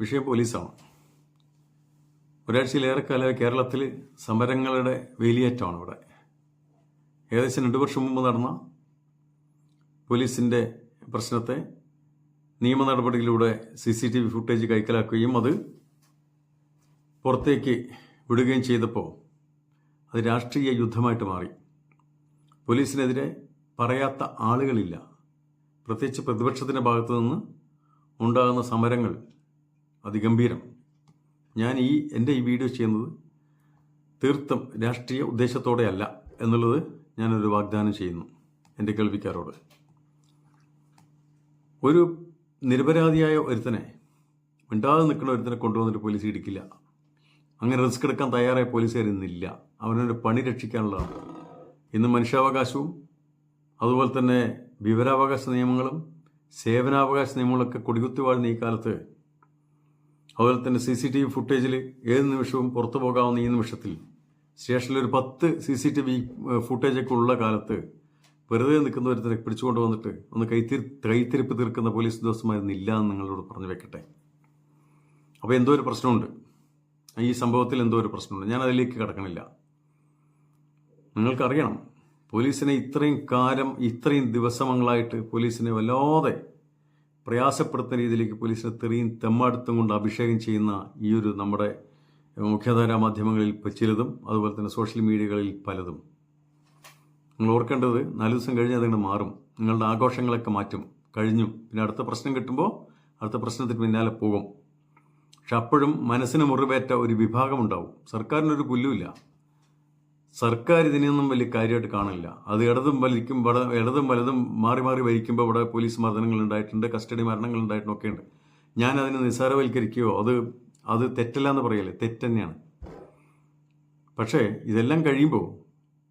വിഷയം പോലീസാണ്. ഒരാഴ്ചയിലേറെക്കാലം കേരളത്തിൽ സമരങ്ങളുടെ വേലിയേറ്റമാണ് ഇവിടെ. ഏകദേശം രണ്ടു വർഷം മുമ്പ് നടന്ന പോലീസിന്റെ പ്രശ്നത്തെ നിയമ നടപടിയിലൂടെ C C T V footage കൈക്കലാക്കുകയും അത് പുറത്തേക്ക് വിടുകയും ചെയ്തപ്പോൾ അത് രാഷ്ട്രീയ യുദ്ധമായിട്ട് മാറി. പോലീസിനെതിരെ പറയാത്ത ആളുകളില്ല. പ്രത്യേകിച്ച് പ്രതിപക്ഷത്തിന്റെ ഭാഗത്തു നിന്ന് ഉണ്ടാകുന്ന സമരങ്ങൾ അതിഗംഭീരം. ഞാൻ ഈ എന്റെ ഈ വീഡിയോ ചെയ്യുന്നത് തീർത്തും രാഷ്ട്രീയ ഉദ്ദേശത്തോടെയല്ല എന്നുള്ളത് ഞാനൊരു വാഗ്ദാനം ചെയ്യുന്നു എന്റെ കേൾവിക്കാരോട്. ഒരു നിരപരാധിയായ ഒരുത്തനെ മിണ്ടാതെ നിൽക്കുന്ന ഒരുത്തനെ കൊണ്ടുവന്നിട്ട് പോലീസ് ഇടിക്കില്ല. അങ്ങനെ റിസ്ക് എടുക്കാൻ തയ്യാറായ പോലീസുകാർ ഇന്നില്ല. അവനൊരു പണി രക്ഷിക്കാനുള്ളതാണ്. ഇന്ന് മനുഷ്യാവകാശവും അതുപോലെ തന്നെ വിവരാവകാശ നിയമങ്ങളും സേവനാവകാശ നിയമങ്ങളൊക്കെ കൊടികുത്തിവാഴുന്ന ഈ കാലത്ത് അതുപോലെ തന്നെ സി സി ടി വി ഫുട്ടേജിൽ ഏത് നിമിഷവും പുറത്തു പോകാവുന്ന ഈ നിമിഷത്തിൽ സ്റ്റേഷനിൽ ഒരു പത്ത് സി സി ടി വി ഫുട്ടേജൊക്കെ ഉള്ള കാലത്ത് വെറുതെ നിൽക്കുന്ന ഒരുത്തരെ പിടിച്ചുകൊണ്ട് വന്നിട്ട് ഒന്ന് കൈത്തിരി കൈത്തിരിപ്പ് തീർക്കുന്ന പോലീസ് ഉദ്യോഗസ്ഥമായിരുന്നില്ല എന്ന് നിങ്ങളോട് പറഞ്ഞു വെക്കട്ടെ. അപ്പോൾ എന്തോ ഒരു പ്രശ്നമുണ്ട്. ഈ സംഭവത്തിൽ എന്തോ ഒരു പ്രശ്നമുണ്ട്. ഞാൻ അതിലേക്ക് കിടക്കണില്ല. നിങ്ങൾക്കറിയണം പോലീസിനെ ഇത്രയും കാലം ഇത്രയും ദിവസങ്ങളായിട്ട് പോലീസിനെ വല്ലാതെ പ്രയാസപ്പെടുത്തുന്ന രീതിയിലേക്ക് പോലീസിനെ തെറിയും തെമ്മാടുത്തും കൊണ്ട് അഭിഷേകം ചെയ്യുന്ന ഈ ഒരു നമ്മുടെ മുഖ്യധാരാ മാധ്യമങ്ങളിൽ ചിലതും അതുപോലെ തന്നെ സോഷ്യൽ മീഡിയകളിൽ പലതും. നിങ്ങൾ ഓർക്കേണ്ടത് നാല് ദിവസം കഴിഞ്ഞ് അതങ്ങോട്ട് മാറും. നിങ്ങളുടെ ആഘോഷങ്ങളൊക്കെ മാറ്റും. കഴിഞ്ഞു. പിന്നെ അടുത്ത പ്രശ്നം കിട്ടുമ്പോൾ അടുത്ത പ്രശ്നത്തിന് പിന്നാലെ പോകും. പക്ഷെ അപ്പോഴും മനസ്സിന് മുറിവേറ്റ ഒരു വിഭാഗം ഉണ്ടാവും. സർക്കാരിനൊരു പുല്ലുമില്ല. സർക്കാർ ഇതിനൊന്നും വലിയ കാര്യമായിട്ട് കാണില്ല. അത് ഇടതും വലിക്കും ഇവിടെ ഇടതും വലതും മാറി മാറി ഭരിക്കുമ്പോൾ ഇവിടെ പോലീസ് മർദ്ദനങ്ങൾ ഉണ്ടായിട്ടുണ്ട് കസ്റ്റഡി മരണങ്ങൾ ഉണ്ടായിട്ടൊക്കെ ഉണ്ട് ഞാൻ അതിനെ നിസ്സാരവൽക്കരിക്കുകയോ അത് അത് തെറ്റല്ല എന്ന് പറയല്ലേ? തെറ്റന്നെയാണ്. പക്ഷേ ഇതെല്ലാം കഴിയുമ്പോൾ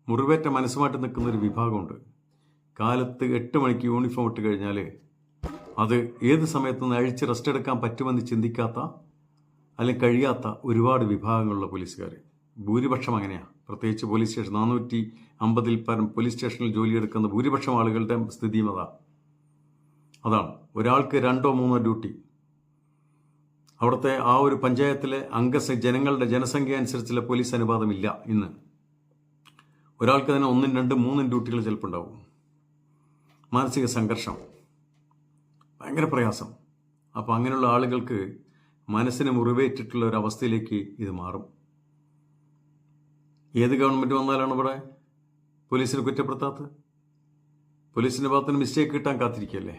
മുറിവേറ്റ മനസ്സുമായിട്ട് നിൽക്കുന്ന ഒരു വിഭാഗമുണ്ട്. കാലത്ത് എട്ട് മണിക്ക് യൂണിഫോം ഇട്ട് കഴിഞ്ഞാൽ അത് ഏത് സമയത്തുനിന്ന് അഴിച്ച് റെസ്റ്റ് എടുക്കാൻ പറ്റുമെന്ന് ചിന്തിക്കാത്ത അല്ലെങ്കിൽ കഴിയാത്ത ഒരുപാട് വിഭാഗങ്ങളുള്ള പോലീസുകാർ ഭൂരിപക്ഷം അങ്ങനെയാണ് പ്രത്യേകിച്ച് പോലീസ് സ്റ്റേഷൻ. നാനൂറ്റി അമ്പതിൽ പരം പോലീസ് സ്റ്റേഷനിൽ ജോലിയെടുക്കുന്ന ഭൂരിപക്ഷം ആളുകളുടെ സ്ഥിതിയും അതാ. അതാണ്. ഒരാൾക്ക് രണ്ടോ മൂന്നോ ഡ്യൂട്ടി. അവിടുത്തെ ആ ഒരു പഞ്ചായത്തിലെ അംഗസ ജനങ്ങളുടെ ജനസംഖ്യ അനുസരിച്ചുള്ള പോലീസ് അനുപാതമില്ല ഇന്ന്. ഒരാൾക്ക് തന്നെ ഒന്നും രണ്ടും മൂന്നും ഡ്യൂട്ടികൾ ചിലപ്പോൾ ഉണ്ടാവും. മാനസിക സംഘർഷം. ഭയങ്കര പ്രയാസം. അപ്പോൾ അങ്ങനെയുള്ള ആളുകൾക്ക് മനസ്സിന് മുറിവേറ്റിട്ടുള്ള ഒരു അവസ്ഥയിലേക്ക് ഇത് മാറും. ഏത് ഗവൺമെന്റ് വന്നാലാണ് ഇവിടെ പോലീസിനെ കുറ്റപ്പെടുത്താത്തത്? പോലീസിന്റെ ഭാഗത്തിന് മിസ്റ്റേക്ക് കിട്ടാൻ കാത്തിരിക്കുകയല്ലേ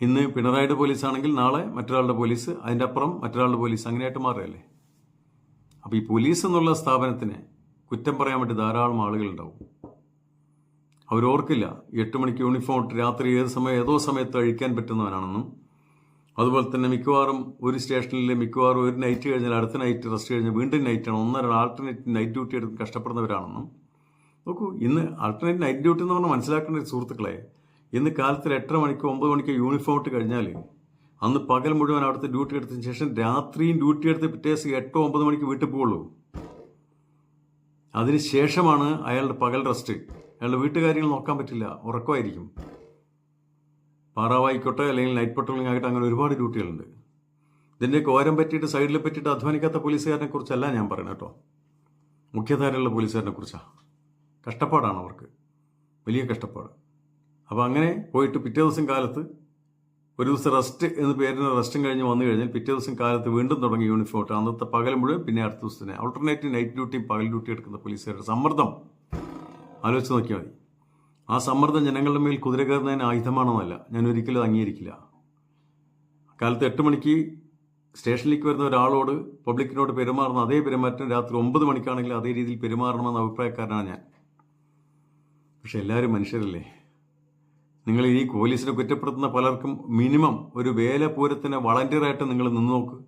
ഇന്ന് പിണറായിയുടെ പോലീസ് ആണെങ്കിൽ നാളെ മറ്റൊരാളുടെ പോലീസ് അതിന്റെ അപ്പുറം മറ്റൊരാളുടെ പോലീസ് അങ്ങനെയായിട്ട് മാറുകയല്ലേ? അപ്പോൾ ഈ പോലീസ് എന്നുള്ള സ്ഥാപനത്തിന് കുറ്റം പറയാൻ വേണ്ടി ധാരാളം ആളുകളുണ്ടാവും അവരോർക്കില്ല എട്ട് മണിക്ക് യൂണിഫോം ഇട്ട് രാത്രി ഏത് സമയം ഏതോ സമയത്ത് അഴിക്കാൻ പറ്റുന്നവനാണെന്നും അതുപോലെ തന്നെ മിക്കവാറും ഒരു സ്റ്റേഷനിൽ മിക്കവാറും ഒരു നൈറ്റ് കഴിഞ്ഞാൽ അടുത്ത നൈറ്റ് റെസ്റ്റ് കഴിഞ്ഞാൽ വീണ്ടും നൈറ്റാണ് ഒന്നര ആൾട്ടർനേറ്റ് നൈറ്റ് ഡ്യൂട്ടി എടുത്ത് കഷ്ടപ്പെടുന്നവരാണെന്നും. നോക്കൂ ഇന്ന് ആൾട്ടർനേറ്റ് നൈറ്റ് ഡ്യൂട്ടി എന്ന് പറഞ്ഞാൽ മനസ്സിലാക്കേണ്ട സുഹൃത്തുക്കളെ ഇന്ന് കാലത്തിൽ എട്ടര മണിക്കോ ഒമ്പത് മണിക്കോ യൂണിഫോം ഇട്ട് കഴിഞ്ഞാൽ അന്ന് പകൽ മുഴുവൻ അവിടുത്തെ ഡ്യൂട്ടി എടുത്തതിന് ശേഷം രാത്രിയും ഡ്യൂട്ടി എടുത്ത് പിറ്റേ ദിവസം എട്ടോ ഒമ്പത് മണിക്ക് വീട്ടിൽ പോകുള്ളൂ അതിനുശേഷമാണ് അയാളുടെ പകൽ റെസ്റ്റ് അയാളുടെ വീട്ടുകാര്യങ്ങൾ നോക്കാൻ പറ്റില്ല. ഉറക്കമായിരിക്കും. പാറാവായിക്കോട്ടെ അല്ലെങ്കിൽ നൈറ്റ് പട്രോളിംഗ് ആകട്ടെ അങ്ങനെ ഒരുപാട് ഡ്യൂട്ടികളുണ്ട്. ഇതിന്റെ ഓരം പറ്റിയിട്ട് സൈഡിൽ പറ്റിയിട്ട് അധ്വാനിക്കാത്ത പോലീസുകാരനെ കുറിച്ചല്ല ഞാൻ പറയുന്നത് കേട്ടോ. മുഖ്യധാരയുള്ള പോലീസുകാരനെ കുറിച്ചാണ് കഷ്ടപ്പാടാണ് അവർക്ക്. വലിയ കഷ്ടപ്പാട്. അപ്പോൾ അങ്ങനെ പോയിട്ട് പിറ്റേ ദിവസം കാലത്ത് ഒരു ദിവസം റെസ്റ്റ് എന്ന് പേരിന് റെസ്റ്റും കഴിഞ്ഞ് വന്നു കഴിഞ്ഞാൽ പിറ്റേ ദിവസം കാലത്ത് വീണ്ടും തുടങ്ങി യൂണിഫോം ഇട്ട് അന്നത്തെ പകൽ മുഴുവൻ പിന്നെ അടുത്ത ദിവസത്തിന് ഓൾട്ടർനേറ്റീവ് നൈറ്റ് ഡ്യൂട്ടിയും പകൽ ഡ്യൂട്ടി എടുക്കുന്ന പോലീസുകാരുടെ സമ്മർദ്ദം. ആലോചിച്ച് നോക്കിയാൽ മതി. ആ സമ്മർദ്ദം ജനങ്ങളുടെ മേൽ കുതിര കയറുന്നതിന് ആയുധമാണെന്നല്ല. ഞാൻ ഒരിക്കലും അംഗീകരിക്കില്ല. അക്കാലത്ത് എട്ട് മണിക്ക് സ്റ്റേഷനിലേക്ക് വരുന്ന ഒരാളോട് പബ്ലിക്കിനോട് പെരുമാറുന്ന അതേ പെരുമാറ്റം രാത്രി ഒമ്പത് മണിക്കാണെങ്കിൽ അതേ രീതിയിൽ പെരുമാറണമെന്ന അഭിപ്രായക്കാരനാണ് ഞാൻ. പക്ഷെ എല്ലാവരും മനുഷ്യരല്ലേ? നിങ്ങൾ ഈ പോലീസിനെ കുറ്റപ്പെടുത്തുന്ന പലർക്കും മിനിമം ഒരു വേല പൂരത്തിന് വളണ്ടിയറായിട്ട് നിങ്ങൾ നിന്ന് നോക്ക്.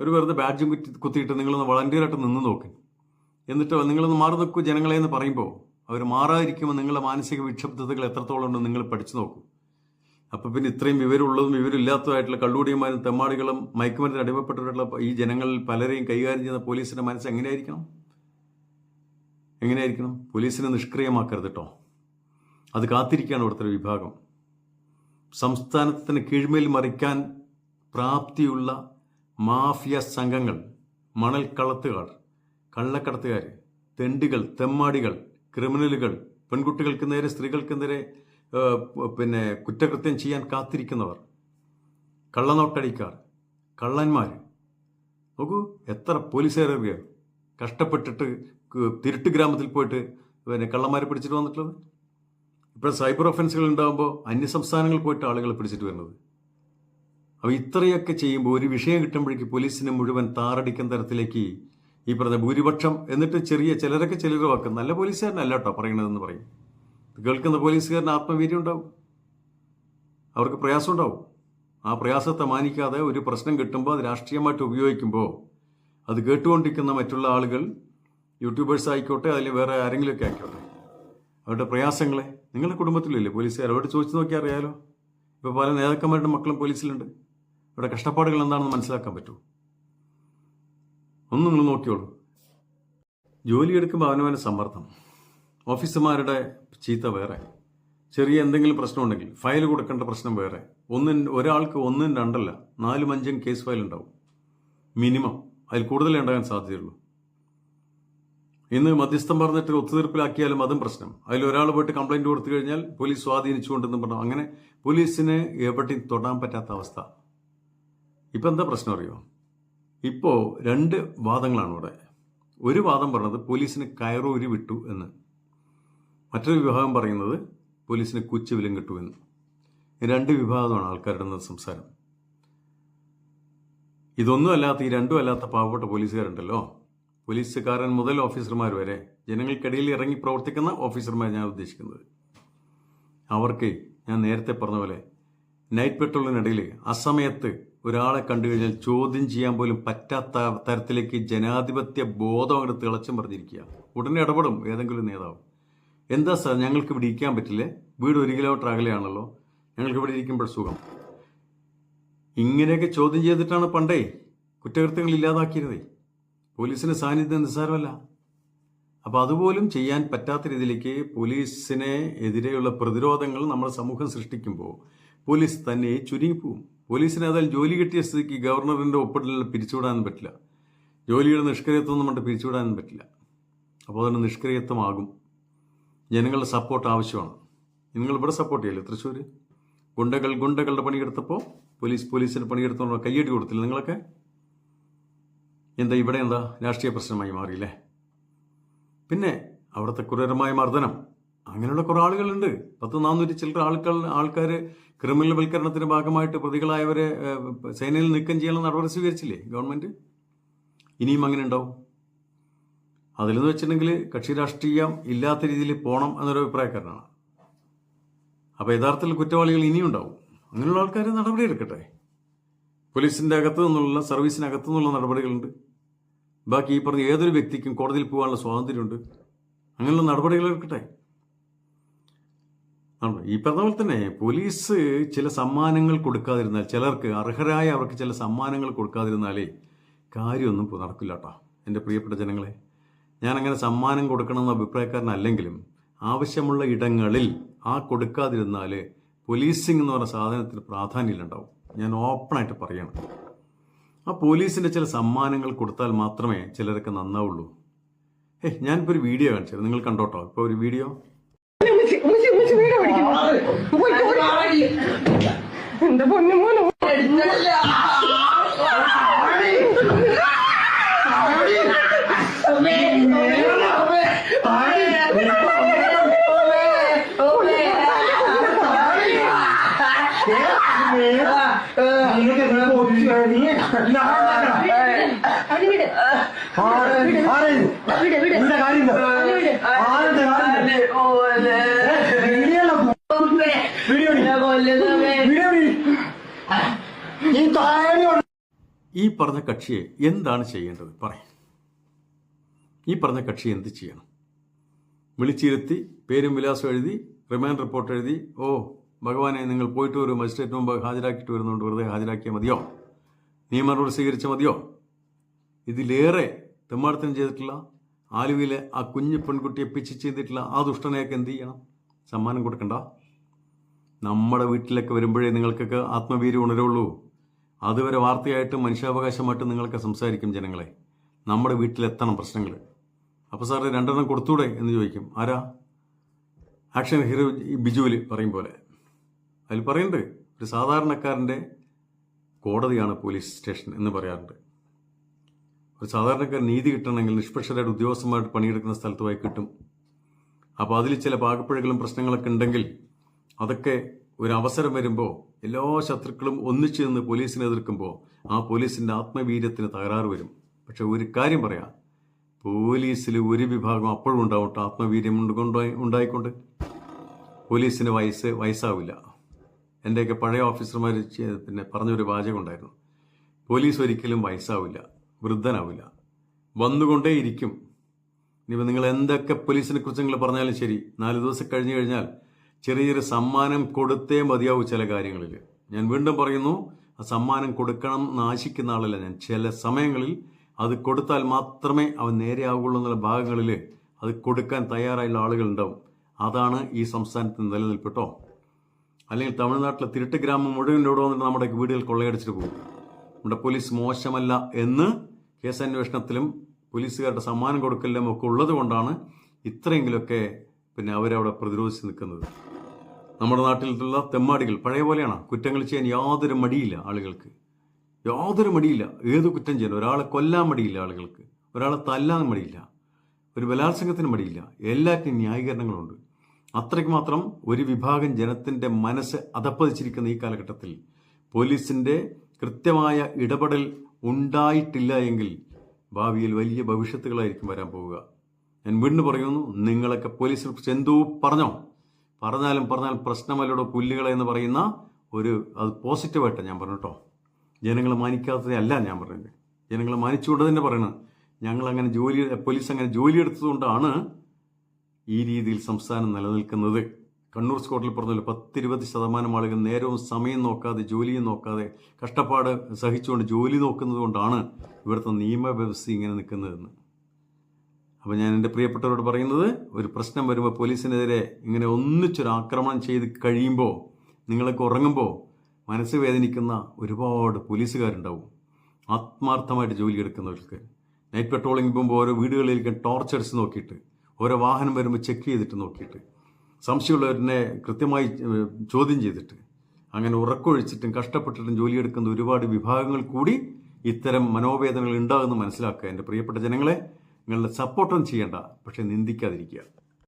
ഒരു വെറുതെ ബാഡ്ജും കുത്തി കുത്തിയിട്ട് നിങ്ങളൊന്ന് വളണ്ടിയറായിട്ട് നിന്ന് നോക്ക്. എന്നിട്ട് നിങ്ങളൊന്ന് മാറി നിൽക്കൂ ജനങ്ങളെ എന്ന് പറയുമ്പോൾ. അവർ മാറാതിരിക്കുമ്പോൾ നിങ്ങളുടെ മാനസിക വിക്ഷുബ്ധതകൾ എത്രത്തോളം ഉണ്ടെന്ന് നിങ്ങൾ പഠിച്ചു നോക്കും. അപ്പോൾ പിന്നെ ഇത്രയും വിവരമുള്ളതും വിവരമില്ലാത്തതായിട്ടുള്ള കള്ളുകൂടിയന്മാരും തെമ്മാടികളും മയക്കുമരുന്നിന് അടിമപ്പെട്ടിട്ടുള്ള ഈ ജനങ്ങളിൽ പലരെയും കൈകാര്യം ചെയ്യുന്ന പോലീസിന്റെ മനസ്സ് എങ്ങനെയായിരിക്കണം? എങ്ങനെയായിരിക്കണം? പോലീസിനെ നിഷ്ക്രിയമാക്കരുത് കേട്ടോ അത് കാത്തിരിക്കുകയാണ് ഇവിടുത്തെ വിഭാഗം. സംസ്ഥാനത്തിന് കീഴ്മേൽ മറിക്കാൻ പ്രാപ്തിയുള്ള മാഫിയ സംഘങ്ങൾ മണൽ കളത്തുകാർ കള്ളക്കടത്തുകാർ തെണ്ടികൾ തെമ്മാടികൾ ക്രിമിനലുകൾ പെൺകുട്ടികൾക്ക് നേരെ സ്ത്രീകൾക്ക് നേരെ പിന്നെ കുറ്റകൃത്യം ചെയ്യാൻ കാത്തിരിക്കുന്നവർ കള്ളനോട്ടടിക്കാർ കള്ളന്മാർ. നോക്കൂ എത്ര പോലീസുകാരറിയ കഷ്ടപ്പെട്ടിട്ട് തിരുട്ട് ഗ്രാമത്തിൽ പോയിട്ട് പിന്നെ കള്ളന്മാരെ പിടിച്ചിട്ട് വന്നിട്ടുള്ളത്? ഇപ്പോൾ സൈബർ ഒഫൻസുകൾ ഉണ്ടാകുമ്പോൾ അന്യസംസ്ഥാനങ്ങളിൽ പോയിട്ട് ആളുകളെ പിടിച്ചിട്ട് വരുന്നത്. അപ്പോൾ ഇത്രയൊക്കെ ചെയ്യുമ്പോൾ ഒരു വിഷയം കിട്ടുമ്പോഴേക്ക് പോലീസിനെ മുഴുവൻ താറടിക്കുന്ന തരത്തിലേക്ക് ഈ പറഞ്ഞ ഭൂരിപക്ഷം എന്നിട്ട് ചെറിയ ചിലരൊക്കെ ചിലർ വാക്കും. നല്ല പോലീസുകാരനല്ല കേട്ടോ പറയണതെന്ന് പറയും. കേൾക്കുന്ന പോലീസുകാരന് ആത്മവീര്യം ഉണ്ടാവും. അവർക്ക് പ്രയാസം ഉണ്ടാവും. ആ പ്രയാസത്തെ മാനിക്കാതെ ഒരു പ്രശ്നം കിട്ടുമ്പോൾ അത് രാഷ്ട്രീയമായിട്ട് ഉപയോഗിക്കുമ്പോൾ അത് കേട്ടുകൊണ്ടിരിക്കുന്ന മറ്റുള്ള ആളുകൾ യൂട്യൂബേഴ്സ് ആയിക്കോട്ടെ അതിൽ വേറെ ആരെങ്കിലുമൊക്കെ ആയിക്കോട്ടെ. അവരുടെ പ്രയാസങ്ങളെ നിങ്ങളുടെ കുടുംബത്തിലില്ലേ പോലീസുകാർ? അവരോട് ചോദിച്ചു നോക്കിയാൽ അറിയാലോ. ഇപ്പോൾ പല നേതാക്കന്മാരുടെ മക്കളും പോലീസിലുണ്ട്. അവരുടെ കഷ്ടപ്പാടുകൾ എന്താണെന്ന് മനസ്സിലാക്കാൻ പറ്റൂ ഒന്ന് നിങ്ങൾ നോക്കിയോളൂ. ജോലിയെടുക്കുമ്പോൾ അവനവന് സമ്മർദ്ദം. ഓഫീസർമാരുടെ ചീത്ത വേറെ. ചെറിയ എന്തെങ്കിലും പ്രശ്നമുണ്ടെങ്കിൽ ഫയൽ കൊടുക്കേണ്ട പ്രശ്നം വേറെ. ഒന്നും ഒരാൾക്ക് ഒന്നും രണ്ടല്ല നാലും അഞ്ചും കേസ് ഫയൽ ഉണ്ടാവും. മിനിമം അതിൽ കൂടുതലേ ഉണ്ടാകാൻ സാധ്യതയുള്ളൂ. ഇന്ന് മധ്യസ്ഥം പറഞ്ഞിട്ട് ഒത്തുതീർപ്പിലാക്കിയാലും അതും പ്രശ്നം. അതിൽ ഒരാൾ പോയിട്ട് കംപ്ലൈന്റ് കൊടുത്തു കഴിഞ്ഞാൽ പോലീസ് സ്വാധീനിച്ചുകൊണ്ടെന്ന് പറഞ്ഞു. അങ്ങനെ പോലീസിന് എവിടെയും തൊടാൻ പറ്റാത്ത അവസ്ഥ. ഇപ്പം എന്താ പ്രശ്നം അറിയോ? ഇപ്പോൾ രണ്ട് വാദങ്ങളാണ് ഇവിടെ ഒരു വാദം പറഞ്ഞത് പോലീസിന് കയറൂരി വിട്ടു എന്ന്. മറ്റൊരു വിഭാഗം പറയുന്നത് പോലീസിന് കുച്ചുവിലും കിട്ടു എന്ന്. രണ്ട് വിഭാഗമാണ് ആൾക്കാരുടെ സംസാരം. ഇതൊന്നും അല്ലാത്ത ഈ രണ്ടും അല്ലാത്ത പാവപ്പെട്ട പോലീസുകാരുണ്ടല്ലോ. പോലീസുകാരൻ മുതൽ ഓഫീസർമാർ വരെ ജനങ്ങൾക്കിടയിൽ ഇറങ്ങി പ്രവർത്തിക്കുന്ന ഓഫീസർമാർ ഞാൻ ഉദ്ദേശിക്കുന്നത്. അവർക്ക് ഞാൻ നേരത്തെ പറഞ്ഞ പോലെ നൈറ്റ് പെട്രോളിനിടയിൽ അസമയത്ത് ഒരാളെ കണ്ടു കഴിഞ്ഞാൽ ചോദ്യം ചെയ്യാൻ പോലും പറ്റാത്ത തരത്തിലേക്ക് ജനാധിപത്യ ബോധം അങ്ങോട്ട് തിളച്ചും പറഞ്ഞിരിക്കുക ഉടനെ ഇടപെടും ഏതെങ്കിലും നേതാവ്. എന്താ സാർ ഞങ്ങൾക്ക് ഇവിടെ ഇരിക്കാൻ പറ്റില്ലേ? വീട് ഒരു കിലോമീറ്റർ അകലെയാണല്ലോ. ഞങ്ങൾക്ക് ഇവിടെ ഇരിക്കുമ്പോൾ സുഖം. ഇങ്ങനെയൊക്കെ ചോദ്യം ചെയ്തിട്ടാണ് പണ്ടേ കുറ്റകൃത്യങ്ങൾ ഇല്ലാതാക്കിയിരുന്നേ. പോലീസിന്റെ സാന്നിധ്യം നിസ്സാരമല്ല. അപ്പോൾ അതുപോലും ചെയ്യാൻ പറ്റാത്ത രീതിയിലേക്ക് പോലീസിനെ എതിരെയുള്ള പ്രതിരോധങ്ങൾ നമ്മുടെ സമൂഹം സൃഷ്ടിക്കുമ്പോൾ പോലീസ് തന്നെ ചുരുങ്ങിപ്പോവും. പോലീസിന് അതിൽ ജോലി കിട്ടിയ സ്ഥിതിക്ക് ഗവർണറിന്റെ ഒപ്പിടലിൽ പിരിച്ചുവിടാനും പറ്റില്ല. ജോലിയുടെ നിഷ്ക്രിയത്വം ഒന്നും കൊണ്ട് പിരിച്ചുവിടാനും പറ്റില്ല. അപ്പോൾ അതിന് നിഷ്ക്രിയത്വമാകും. ജനങ്ങളുടെ സപ്പോർട്ട് ആവശ്യമാണ്. നിങ്ങൾ ഇവിടെ സപ്പോർട്ട് ചെയ്യല്ലേ? തൃശ്ശൂർ ഗുണ്ടകൾ ഗുണ്ടകളുടെ പണിയെടുത്തപ്പോൾ പോലീസ് പോലീസിന് പണിയെടുത്തോ കയ്യടി കൊടുത്തില്ല നിങ്ങളൊക്കെ? എന്താ ഇവിടെ എന്താ രാഷ്ട്രീയ പ്രശ്നമായി മാറിയില്ലേ? പിന്നെ അവിടുത്തെ ക്രൂരമായ മർദ്ദനം. അങ്ങനെയുള്ള കുറേ ആളുകളുണ്ട്. പത്ത് നാനൂറ്റി ചില്ലറ ആൾക്കാർ ആൾക്കാർ ക്രിമിനൽ വൽക്കരണത്തിന്റെ ഭാഗമായിട്ട് പ്രതികളായവരെ സേനയിൽ നീക്കം ചെയ്യാനുള്ള നടപടി സ്വീകരിച്ചില്ലേ ഗവൺമെന്റ്? ഇനിയും അങ്ങനെ ഉണ്ടാവും. അതിലെന്ന് വെച്ചിട്ടുണ്ടെങ്കിൽ കക്ഷി രാഷ്ട്രീയം ഇല്ലാത്ത രീതിയിൽ പോകണം എന്നൊരു അഭിപ്രായക്കാരനാണ്. അപ്പോൾ യഥാർത്ഥത്തിൽ കുറ്റവാളികൾ ഇനിയും ഉണ്ടാവും. അങ്ങനെയുള്ള ആൾക്കാർ നടപടി എടുക്കട്ടെ. പോലീസിന്റെ അകത്തു നിന്നുള്ള സർവീസിനകത്തു നിന്നുള്ള നടപടികളുണ്ട്. ബാക്കി ഈ പറഞ്ഞ ഏതൊരു വ്യക്തിക്കും കോടതിയിൽ പോകാനുള്ള സ്വാതന്ത്ര്യമുണ്ട്. അങ്ങനെയുള്ള നടപടികൾ എടുക്കട്ടെ. ഈ പറഞ്ഞ പോലെ തന്നെ പോലീസ് ചില സമ്മാനങ്ങൾ കൊടുക്കാതിരുന്നാൽ ചിലർക്ക് അർഹരായ അവർക്ക് ചില സമ്മാനങ്ങൾ കൊടുക്കാതിരുന്നാലേ കാര്യമൊന്നും നടക്കില്ല കേട്ടോ എന്റെ പ്രിയപ്പെട്ട ജനങ്ങളെ ഞാൻ അങ്ങനെ സമ്മാനം കൊടുക്കണമെന്ന അഭിപ്രായക്കാരനല്ലെങ്കിലും ആവശ്യമുള്ള ഇടങ്ങളിൽ ആ കൊടുക്കാതിരുന്നാൽ പോലീസിംഗ് എന്ന് പറഞ്ഞ സാധനത്തിന് പ്രാധാന്യമില്ലുണ്ടാവും ഞാൻ ഓപ്പണായിട്ട് പറയണം. ആ പോലീസിന്റെ ചില സമ്മാനങ്ങൾ കൊടുത്താൽ മാത്രമേ ചിലരൊക്കെ നന്നാവുള്ളൂ. ഏഹ് ഞാനിപ്പോൾ ഒരു വീഡിയോ കാണിച്ചത് നിങ്ങൾ കണ്ടോട്ടോ? ഇപ്പോൾ ഒരു വീഡിയോ? ഉമ്മച്ചി, ഉമ്മച്ചി വീട് പിടിക്കും. പോയി, പോയി. എന്റെ പൊന്നു മോനെ അവന് വിട്. വിട്, വിട്. അവന് വിട്. ഈ പറഞ്ഞ കക്ഷിയെ എന്താണ് ചെയ്യേണ്ടത്? പറയും. ഈ പറഞ്ഞ കക്ഷി എന്ത് ചെയ്യണം? വിളിച്ചിരുത്തി പേരും വിലാസം എഴുതി റിമാൻഡ് റിപ്പോർട്ട് എഴുതി ഓ ഭഗവാനെ നിങ്ങൾ പോയിട്ട് ഒരു മജിസ്ട്രേറ്റ് മുമ്പ് ഹാജരാക്കിയിട്ട് വരുന്നുണ്ട് വെറുതെ ഹാജരാക്കിയാൽ മതിയോ? നിയമ നടപടി സ്വീകരിച്ച മതിയോ? ഇതിലേറെ തെമ്മാടത്തിനും ചെയ്തിട്ടില്ല ആലുവയിലെ ആ കുഞ്ഞു പെൺകുട്ടിയെ പിച്ച് ചെയ്തിട്ടില്ല ആ ദുഷ്ടനെയൊക്കെ എന്ത് ചെയ്യണം? സമ്മാനം കൊടുക്കണ്ട? നമ്മുടെ വീട്ടിലൊക്കെ വരുമ്പോഴേ നിങ്ങൾക്കൊക്കെ ആത്മവീര്യം ഉണരുള്ളൂ. അതുവരെ വാർത്തയായിട്ട് മനുഷ്യാവകാശമായിട്ട് നിങ്ങളൊക്കെ സംസാരിക്കും ജനങ്ങളെ. നമ്മുടെ വീട്ടിലെത്തണം പ്രശ്നങ്ങൾ അപ്പോൾ സാറ് രണ്ടെണ്ണം കൊടുത്തൂടെ എന്ന് ചോദിക്കും. ആരാ? ആക്ഷൻ ഹീറോ ബിജുവിൽ പറയും പോലെ. അതിൽ പറയുന്നുണ്ട് ഒരു സാധാരണക്കാരന്റെ കോടതിയാണ് പോലീസ് സ്റ്റേഷൻ എന്ന് പറയാറുണ്ട്. ഒരു സാധാരണക്കാരൻ നീതി കിട്ടണമെങ്കിൽ നിഷ്പക്ഷരായിട്ട് ഉദ്യോഗസ്ഥമായിട്ട് പണിയെടുക്കുന്ന സ്ഥലത്തുമായി കിട്ടും. അപ്പോൾ അതിൽ ചില പാകപ്പിഴകളും പ്രശ്നങ്ങളൊക്കെ ഉണ്ടെങ്കിൽ അതൊക്കെ ഒരു അവസരം വരുമ്പോൾ എല്ലാ ശത്രുക്കളും ഒന്നിച്ചു നിന്ന് പോലീസിനെ എതിർക്കുമ്പോൾ ആ പോലീസിന്റെ ആത്മവീര്യത്തിന് തകരാറ് വരും. പക്ഷെ ഒരു കാര്യം പറയാം. പോലീസിൽ ഒരു വിഭാഗം അപ്പോഴും ഉണ്ടാവട്ടെ ആത്മവീര്യം കൊണ്ട് ഉണ്ടായിക്കൊണ്ട്. പോലീസിന് വയസ്സ് വയസ്സാവില്ല. എന്റെയൊക്കെ പഴയ ഓഫീസർമാർ പിന്നെ പറഞ്ഞൊരു വാചകം ഉണ്ടായിരുന്നു. പോലീസ് ഒരിക്കലും വയസ്സാവില്ല വൃദ്ധനാവില്ല. വന്നുകൊണ്ടേയിരിക്കും ഇനിയിപ്പോൾ നിങ്ങൾ എന്തൊക്കെ പോലീസിനെ കുറിച്ച് നിങ്ങൾ പറഞ്ഞാലും ശരി. നാല് ദിവസം കഴിഞ്ഞു കഴിഞ്ഞാൽ ചെറിയ ചെറിയ സമ്മാനം കൊടുത്തേ മതിയാവൂ ചില കാര്യങ്ങളിൽ. ഞാൻ വീണ്ടും പറയുന്നു ആ സമ്മാനം കൊടുക്കണം എന്ന് ആശിക്കുന്ന ആളല്ല ഞാൻ. ചില സമയങ്ങളിൽ അത് കൊടുത്താൽ മാത്രമേ അവൻ നേരെയാവുകയുള്ളൂ എന്നുള്ള ഭാഗങ്ങളിൽ അത് കൊടുക്കാൻ തയ്യാറായുള്ള ആളുകൾ ഉണ്ടാവും. അതാണ് ഈ സംസ്ഥാനത്ത് നിലനിൽപ്പിട്ടോ? അല്ലെങ്കിൽ തമിഴ്നാട്ടിലെ തിരുട്ട് ഗ്രാമം മുഴുവൻ ഇവിടെ വന്നിട്ട് നമ്മുടെ വീടുകൾ കൊള്ളയടിച്ചിട്ട് പോകും. നമ്മുടെ പോലീസ് മോശമല്ല എന്ന് കേസന്വേഷണത്തിലും പോലീസുകാരുടെ സമ്മാനം കൊടുക്കലും ഒക്കെ ഉള്ളത് കൊണ്ടാണ് ഇത്രയെങ്കിലുമൊക്കെ പിന്നെ അവരവിടെ പ്രതിരോധിച്ച് നിൽക്കുന്നത്. നമ്മുടെ നാട്ടിലുള്ള തെമ്മാടികൾ പഴയ പോലെയാണ്? കുറ്റങ്ങൾ ചെയ്യാൻ യാതൊരു മടിയില്ല ആളുകൾക്ക്. യാതൊരു മടിയില്ല. ഏത് കുറ്റം ചെയ്യാൻ? ഒരാളെ കൊല്ലാൻ മടിയില്ല ആളുകൾക്ക്. ഒരാളെ തല്ലാൻ മടിയില്ല. ഒരു ബലാത്സംഗത്തിന് മടിയില്ല. എല്ലാറ്റിനും ന്യായീകരണങ്ങളുണ്ട്. അത്രയ്ക്ക് മാത്രം ഒരു വിഭാഗം ജനത്തിന്റെ മനസ്സ് അതപ്പതിച്ചിരിക്കുന്ന ഈ കാലഘട്ടത്തിൽ പോലീസിന്റെ കൃത്യമായ ഇടപെടൽ ഉണ്ടായിട്ടില്ല എങ്കിൽ ഭാവിയിൽ വലിയ ഭവിഷ്യത്തുകളായിരിക്കും വരാൻ പോവുക. ഞാൻ വീണ്ടും പറയുന്നു നിങ്ങളൊക്കെ പോലീസിൽ എന്തോ പറഞ്ഞോ? പറഞ്ഞാലും പറഞ്ഞാൽ പ്രശ്നമല്ലോടോ പുല്ലുകളെ എന്ന് പറയുന്ന ഒരു അത് പോസിറ്റീവായിട്ടാണ് ഞാൻ പറഞ്ഞു കേട്ടോ. ജനങ്ങളെ മാനിക്കാത്തതല്ല ഞാൻ പറയുന്നത് ജനങ്ങളെ മാനിച്ചുകൊണ്ട് തന്നെ പറയണത്. ഞങ്ങൾ അങ്ങനെ ജോലി പോലീസ് അങ്ങനെ ജോലി എടുത്തതുകൊണ്ടാണ് ഈ രീതിയിൽ സംസ്ഥാനം നിലനിൽക്കുന്നത്. കണ്ണൂർ സ്കോട്ടിൽ പറഞ്ഞല്ലോ പത്തിരുപത് ശതമാനം ആളുകൾ നേരവും സമയം നോക്കാതെ ജോലിയും നോക്കാതെ കഷ്ടപ്പാട് സഹിച്ചുകൊണ്ട് ജോലി നോക്കുന്നത് കൊണ്ടാണ് ഇവിടുത്തെ നിയമവ്യവസ്ഥ ഇങ്ങനെ നിൽക്കുന്നതെന്ന്. അപ്പോൾ ഞാൻ എന്റെ പ്രിയപ്പെട്ടവരോട് പറയുന്നത് ഒരു പ്രശ്നം വരുമ്പോൾ പോലീസിനെതിരെ ഇങ്ങനെ ഒന്നിച്ചൊരു ആക്രമണം ചെയ്ത് കഴിയുമ്പോൾ നിങ്ങളൊക്കെ ഉറങ്ങുമ്പോൾ മനസ്സ് വേദനിക്കുന്ന ഒരുപാട് പോലീസുകാരുണ്ടാവും. ആത്മാർത്ഥമായിട്ട് ജോലി എടുക്കുന്നവർക്ക്. നൈറ്റ് പെട്രോളിംഗ് പോകുമ്പോൾ ഓരോ വീടുകളിലേക്ക് ടോർച്ചേഴ്സ് നോക്കിയിട്ട് ഓരോ വാഹനം വരുമ്പോൾ ചെക്ക് ചെയ്തിട്ട് നോക്കിയിട്ട് സംശയമുള്ളവരിനെ കൃത്യമായി ചോദ്യം ചെയ്തിട്ട് അങ്ങനെ ഉറക്കൊഴിച്ചിട്ടും കഷ്ടപ്പെട്ടിട്ടും ജോലി എടുക്കുന്ന ഒരുപാട് വിഭാഗങ്ങൾ കൂടി ഇത്തരം മനോവേദനകൾ ഉണ്ടാകുമെന്ന് മനസ്സിലാക്കുക. എന്റെ പ്രിയപ്പെട്ട ജനങ്ങളെ നിങ്ങളുടെ സപ്പോർട്ടൊന്നും ചെയ്യേണ്ട പക്ഷെ നിന്ദിക്കാതിരിക്കുക.